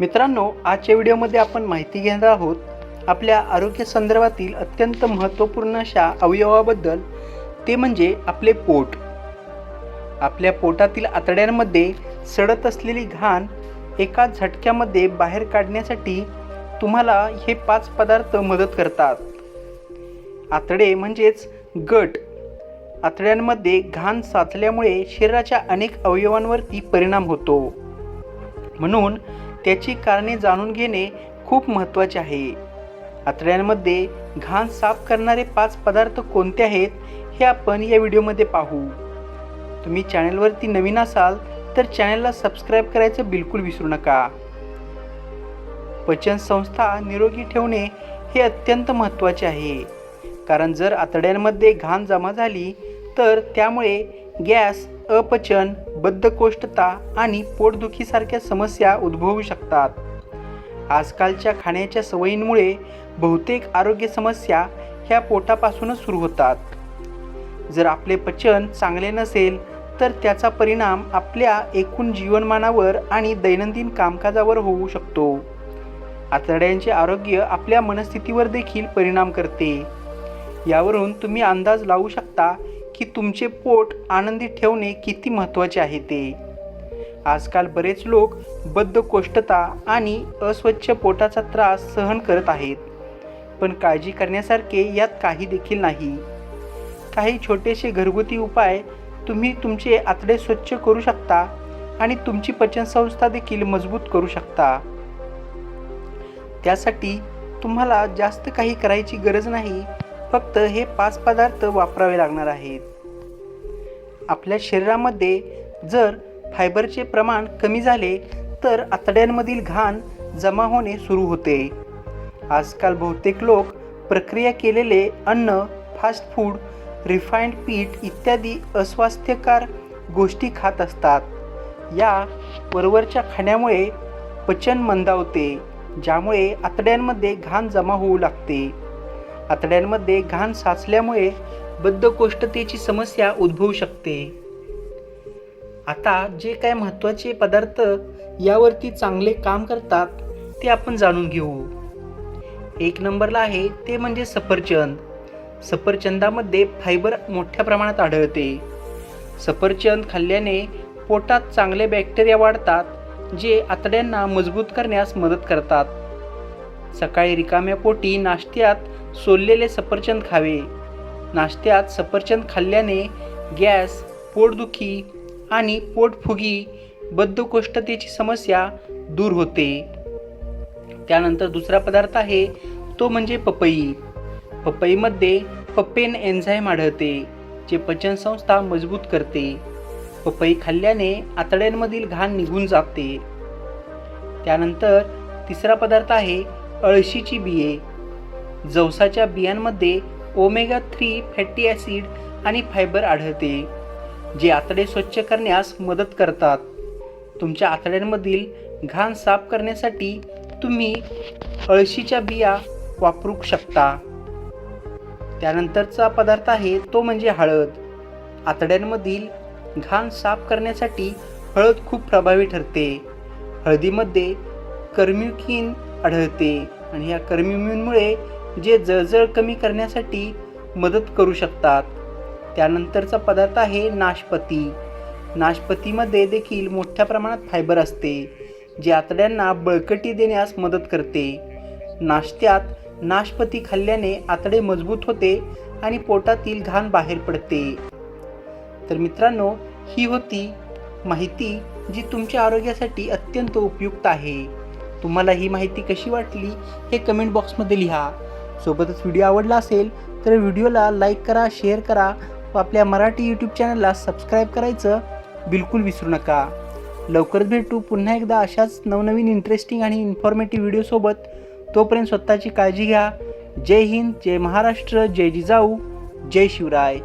मित्रांनो आजच्या व्हिडिओमध्ये आपण माहिती घेणार आहोत आपल्या आरोग्य संदर्भातील अत्यंत महत्त्वपूर्ण अशा अवयवाबद्दल. ते म्हणजे आपले पोट. आपल्या पोटातील आतड्यांमध्ये सडत असलेली घाण एका झटक्यामध्ये बाहेर काढण्यासाठी तुम्हाला हे पाच पदार्थ मदत करतात. आतडे म्हणजेच गट. आतड्यांमध्ये घाण साचल्यामुळे शरीराच्या अनेक अवयवांवरती परिणाम होतो. म्हणून त्याची कारणे जाणून घेणे खूप महत्त्वाचे आहे. आतड्यांमध्ये घाण साफ करणारे पाच पदार्थ कोणते आहेत हे आपण या व्हिडिओमध्ये पाहू. तुम्ही चॅनलवरती नवीन असाल तर चॅनलला सबस्क्राईब करायचं बिलकुल विसरू नका. पचनसंस्था निरोगी ठेवणे हे अत्यंत महत्त्वाचे आहे. कारण जर आतड्यांमध्ये घाण जमा झाली तर त्यामुळे गॅस अपचन बद्धकोष्ठता आणि पोटदुखीसारख्या समस्या उद्भवू शकतात. आजकालच्या खाण्याच्या सवयींमुळे बहुतेक आरोग्य समस्या ह्या पोटापासूनच सुरू होतात. जर आपले पचन चांगले नसेल तर त्याचा परिणाम आपल्या एकूण जीवनमानावर आणि दैनंदिन कामकाजावर होऊ शकतो. आतड्यांचे आरोग्य आपल्या मनस्थितीवर देखील परिणाम करते. यावरून तुम्ही अंदाज लावू शकता की तुमचे पोट आनंदी ठेवणे किती महत्त्वाचे आहे ते. आजकाल बरेच लोक बद्धकोष्ठता आणि अस्वच्छ पोटाचा त्रास सहन करत आहेत. पण काळजी करण्यासारखे यात काही देखील नाही. काही छोटेसे घरगुती उपाय तुम्ही तुमचे आतडे स्वच्छ करू शकता आणि तुमची पचनसंस्था देखील मजबूत करू शकता. त्यासाठी तुम्हाला जास्त काही करायची गरज नाही. फक्त हे पाच पदार्थ वापरावे लागणार आहेत. आपल्या शरीरामध्ये जर फायबरचे प्रमाण कमी झाले तर आतड्यांमधील घाण जमा होणे सुरू होते. आजकाल बहुतेक लोक प्रक्रिया केलेले अन्न फास्ट फूड रिफाईंड पीठ इत्यादी अस्वास्थ्यकार गोष्टी खात असतात. या वरवरच्या खाण्यामुळे पचन मंदावते ज्यामुळे आतड्यांमध्ये घाण जमा होऊ लागते. आतड्यांमध्ये घाण साचल्यामुळे बद्धकोष्ठतेची समस्या उद्भवू शकते. आता जे काय महत्त्वाचे पदार्थ यावरती चांगले काम करतात ते आपण जाणून घेऊ. एक नंबरला आहे ते म्हणजे सफरचंद. सफरचंदामध्ये फायबर मोठ्या प्रमाणात आढळते. सफरचंद खाल्ल्याने पोटात चांगले बॅक्टेरिया वाढतात जे आतड्यांना मजबूत करण्यास मदत करतात. सकाळी रिकाम्या पोटी नाश्त्यात सोललेले सफरचंद खावे. नाश्त्यात सफरचंद खाल्ल्याने गॅस पोटदुखी आणि पोटफुगी बद्धकोष्ठतेची समस्या दूर होते. त्यानंतर दुसरा पदार्थ आहे तो म्हणजे पपई. पपईमध्ये पपेन एन्झाईम आढळते जे पचनसंस्था मजबूत करते. पपई खाल्ल्याने आतड्यांमधील घाण निघून जाते. त्यानंतर तिसरा पदार्थ आहे अळशीची बिये. जवसाच्या बियांमध्ये ओमेगा थ्री फॅटी ॲसिड आणि फायबर आढळते जे आतडे स्वच्छ करण्यास मदत करतात. तुमच्या आतड्यांमधील घाण साफ करण्यासाठी तुम्ही अळशीच्या बिया वापरू शकता. त्यानंतरचा पदार्थ आहे तो म्हणजे हळद. आतड्यांमधील घाण साफ करण्यासाठी हळद खूप प्रभावी ठरते. हळदीमध्ये कर्म्युकिन आढळते आणि या कर्म्युमिनमुळे जे जळजळ कमी करण्यासाठी मदत करू शकतात. त्यानंतरचा पदार्थ आहे नाशपती. नाशपतीमध्ये देखील मोठ्या प्रमाणात फायबर असते जे आतड्यांना बळकटी देण्यास मदत करते. नाश्त्यात नाशपती खाल्ल्याने आतडे मजबूत होते आणि पोटातील घाण बाहेर पडते. तर मित्रांनो ही होती माहिती जी तुमच्या आरोग्यासाठी अत्यंत उपयुक्त आहे. तुम्हाला ही माहिती कशी वाटली हे कमेंट बॉक्समध्ये लिहा. सोबतच व्हिडिओ आवडला असेल तर व्हिडिओला लाईक करा शेअर करा. व आपल्या मराठी यूट्यूब चॅनलला सबस्क्राईब करायचं बिलकुल विसरू नका. लवकरच भेटू पुन्हा एकदा अशाच नवनवीन इंटरेस्टिंग आणि इन्फॉर्मेटिव्ह व्हिडिओसोबत तोपर्यंत स्वतःची काळजी घ्या. जय हिंद जय महाराष्ट्र जय जिजाऊ जय शिवराय.